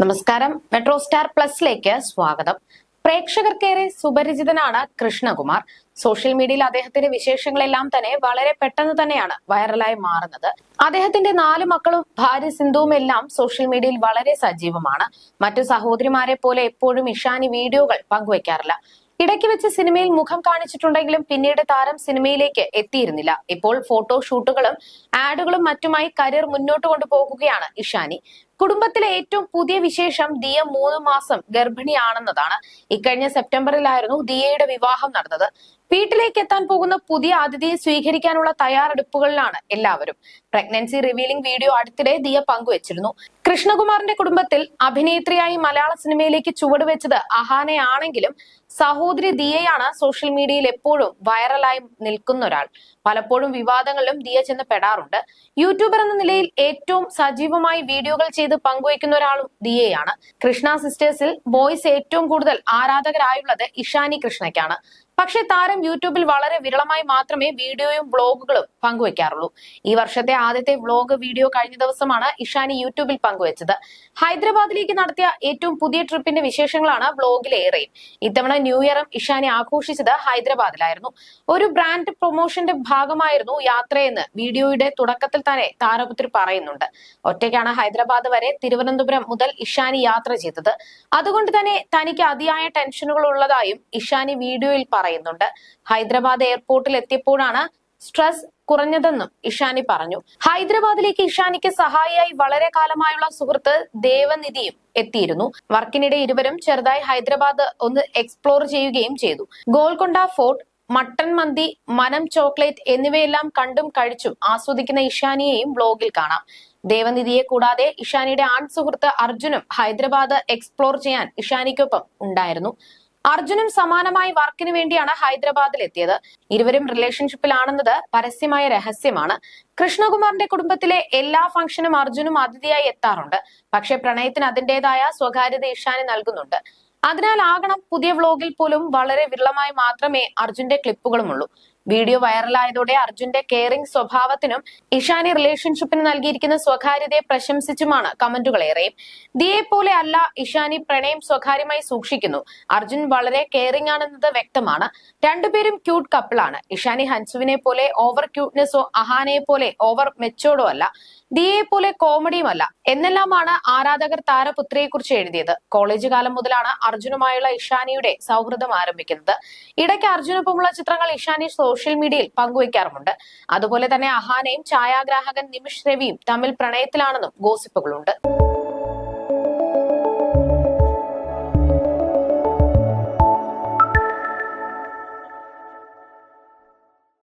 നമസ്കാരം. Metro star പ്ലസിലേക്ക് സ്വാഗതം. പ്രേക്ഷകർക്കേറെ സുപരിചിതനാണ് Krishnakumar. Social മീഡിയയിൽ അദ്ദേഹത്തിന്റെ വിശേഷങ്ങളെല്ലാം തന്നെ വളരെ പെട്ടെന്ന് തന്നെയാണ് വൈറലായി മാറുന്നത്. അദ്ദേഹത്തിന്റെ നാല് മക്കളും ഭാര്യ സിന്ധുവും എല്ലാം സോഷ്യൽ മീഡിയയിൽ വളരെ സജീവമാണ്. മറ്റു സഹോദരിമാരെ പോലെ എപ്പോഴും ഇഷാനി വീഡിയോകൾ പങ്കുവെക്കാറില്ല. ഇടയ്ക്ക് വെച്ച് സിനിമയിൽ മുഖം കാണിച്ചിട്ടുണ്ടെങ്കിലും പിന്നീട് താരം സിനിമയിലേക്ക് എത്തിയിരുന്നില്ല. ഇപ്പോൾ ഫോട്ടോഷൂട്ടുകളും ആഡുകളും മറ്റുമായി കരിയർ മുന്നോട്ട് കൊണ്ടുപോകുകയാണ് ഇഷാനി. കുടുംബത്തിലെ ഏറ്റവും പുതിയ വിശേഷം ദിയ മൂന്ന് മാസം ഗർഭിണിയാണെന്നതാണ്. ഇക്കഴിഞ്ഞ സെപ്റ്റംബറിലായിരുന്നു ദിയയുടെ വിവാഹം നടന്നത്. വീട്ടിലേക്ക് എത്താൻ പോകുന്ന പുതിയ അതിഥിയെ സ്വീകരിക്കാനുള്ള തയ്യാറെടുപ്പുകളിലാണ് എല്ലാവരും. പ്രഗ്നൻസി റിവീലിംഗ് വീഡിയോ അടുത്തിടെ ദിയ പങ്കുവച്ചിരുന്നു. കൃഷ്ണകുമാറിന്റെ കുടുംബത്തിൽ അഭിനേത്രിയായി മലയാള സിനിമയിലേക്ക് ചുവടുവെച്ചത് അഹാനയാണെങ്കിലും സഹോദരി ദിയയാണ് സോഷ്യൽ മീഡിയയിൽ എപ്പോഴും വൈറലായി നിൽക്കുന്ന ഒരാൾ. പലപ്പോഴും വിവാദങ്ങളിലും ദിയ ചെന്ന് പെടാറുണ്ട്. യൂട്യൂബർ എന്ന നിലയിൽ ഏറ്റവും സജീവമായി വീഡിയോകൾ ചെയ്ത് പങ്കുവയ്ക്കുന്ന ഒരാളും ദിയയാണ് കൃഷ്ണ സിസ്റ്റേഴ്സിൽ ബോയ്സ് ഏറ്റവും കൂടുതൽ ആരാധകരായുള്ളത് ഇഷാനി കൃഷ്ണയ്ക്കാണ്. പക്ഷേ താരം യൂട്യൂബിൽ വളരെ വിരളമായി മാത്രമേ വീഡിയോയും വ്ളോഗുകളും പങ്കുവെക്കാറുള്ളൂ. ഈ വർഷത്തെ ആദ്യത്തെ വ്ളോഗ് വീഡിയോ കഴിഞ്ഞ ദിവസമാണ് ഇഷാനി യൂട്യൂബിൽ പങ്കുവച്ചത്. ഹൈദരാബാദിലേക്ക് നടത്തിയ ഏറ്റവും പുതിയ ട്രിപ്പിന്റെ വിശേഷങ്ങളാണ് വ്ളോഗിലേറെയും ഇത്തവണ ന്യൂ ഇയറും ഇഷാനി ആഘോഷിച്ചത് ഹൈദരാബാദിലായിരുന്നു. ഒരു ബ്രാൻഡ് പ്രൊമോഷന്റെ ഭാഗമായിരുന്നു യാത്രയെന്ന് വീഡിയോയുടെ തുടക്കത്തിൽ തന്നെ താരപുത്രി പറയുന്നുണ്ട്. ഒറ്റയ്ക്കാണ് ഹൈദരാബാദ് വരെ തിരുവനന്തപുരം മുതൽ ഇഷാനി യാത്ര ചെയ്തത്. അതുകൊണ്ട് തന്നെ തനിക്ക് അതിയായ ടെൻഷനുകൾ ഉള്ളതായും ഇഷാനി വീഡിയോയിൽ പറയുന്നുണ്ട്. ഹൈദരാബാദ് എയർപോർട്ടിൽ എത്തിയപ്പോഴാണ് സ്ട്രെസ് കുറഞ്ഞതെന്നും ഇഷാനി പറഞ്ഞു. ഹൈദരാബാദിലേക്ക് ഇഷാനിക്ക് സഹായിയായി വളരെ കാലമായുള്ള സുഹൃത്ത് ദേവനിധിയും എത്തിയിരുന്നു. വർക്കിനിടെ ഇരുവരും ചെറുതായി ഹൈദരാബാദ് ഒന്ന് എക്സ്പ്ലോർ ചെയ്യുകയും ചെയ്തു. ഗോൽക്കൊണ്ട ഫോർട്ട് മട്ടൻ മന്തി മനം ചോക്ലേറ്റ് എന്നിവയെല്ലാം കണ്ടും കഴിച്ചും ആസ്വദിക്കുന്ന ഇഷാനിയെയും ബ്ലോഗിൽ കാണാം. ദേവനിധിയെ കൂടാതെ ഇഷാനിയുടെ ആൺ സുഹൃത്ത് അർജുനും ഹൈദരാബാദ് എക്സ്പ്ലോർ ചെയ്യാൻ ഇഷാനിക്കൊപ്പം ഉണ്ടായിരുന്നു. അർജുനും സമാനമായി വർക്കിന് വേണ്ടിയാണ് ഹൈദരാബാദിൽ എത്തിയത്. ഇരുവരും റിലേഷൻഷിപ്പിലാണെന്നത് പരസ്യമായ രഹസ്യമാണ്. കൃഷ്ണകുമാറിന്റെ കുടുംബത്തിലെ എല്ലാ ഫംഗ്ഷനും അർജുനും അതിഥിയായി എത്താറുണ്ട്. പക്ഷെ പ്രണയത്തിന് അതിന്റേതായ സ്വകാര്യത ഇഷാനി നൽകുന്നുണ്ട്. അതിനാൽ ആകണം പുതിയ വ്ലോഗിൽ പോലും വളരെ വിരളമായി മാത്രമേ അർജുന്റെ ക്ലിപ്പുകളുമുള്ളൂ വീഡിയോ വൈറലായതോടെ അർജുന്റെ കെയറിംഗ് സ്വഭാവത്തിനും ഇഷാനി റിലേഷൻഷിപ്പിന് നൽകിയിരിക്കുന്ന സ്വകാര്യതയെ പ്രശംസിച്ചുമാണ് കമന്റുകൾ ഏറെ ദിയെ പോലെ അല്ല ഇഷാനി പ്രണയം സ്വകാര്യമായി സൂക്ഷിക്കുന്നു. അർജുൻ വളരെ കെയറിംഗ് ആണെന്നത് വ്യക്തമാണ്. രണ്ടുപേരും ക്യൂട്ട് കപ്പിളാണ് ഇഷാനി ഹൻസുവിനെ പോലെ ഓവർ ക്യൂട്ട്നെസ്സോ അഹാനയെ പോലെ ഓവർ മെച്ചോർഡോ അല്ല. ദിയെ പോലെ കോമഡിയുമല്ല എന്നെല്ലാമാണ് ആരാധകർ താരപുത്രിയെ കുറിച്ച് എഴുതിയത്. കോളേജ് കാലം മുതലാണ് അർജുനുമായുള്ള ഇഷാനിയുടെ സൗഹൃദം ആരംഭിക്കുന്നത്. ഇടയ്ക്ക് അർജുനൊപ്പമുള്ള ചിത്രങ്ങൾ ഇഷാനി സോഷ്യൽ മീഡിയയിൽ പങ്കുവയ്ക്കാറുമുണ്ട്. അതുപോലെ തന്നെ അഹാനയും ഛായാഗ്രാഹകൻ നിമിഷ് രവിയും തമ്മിൽ പ്രണയത്തിലാണെന്നും ഗോസിപ്പുകളുണ്ട്.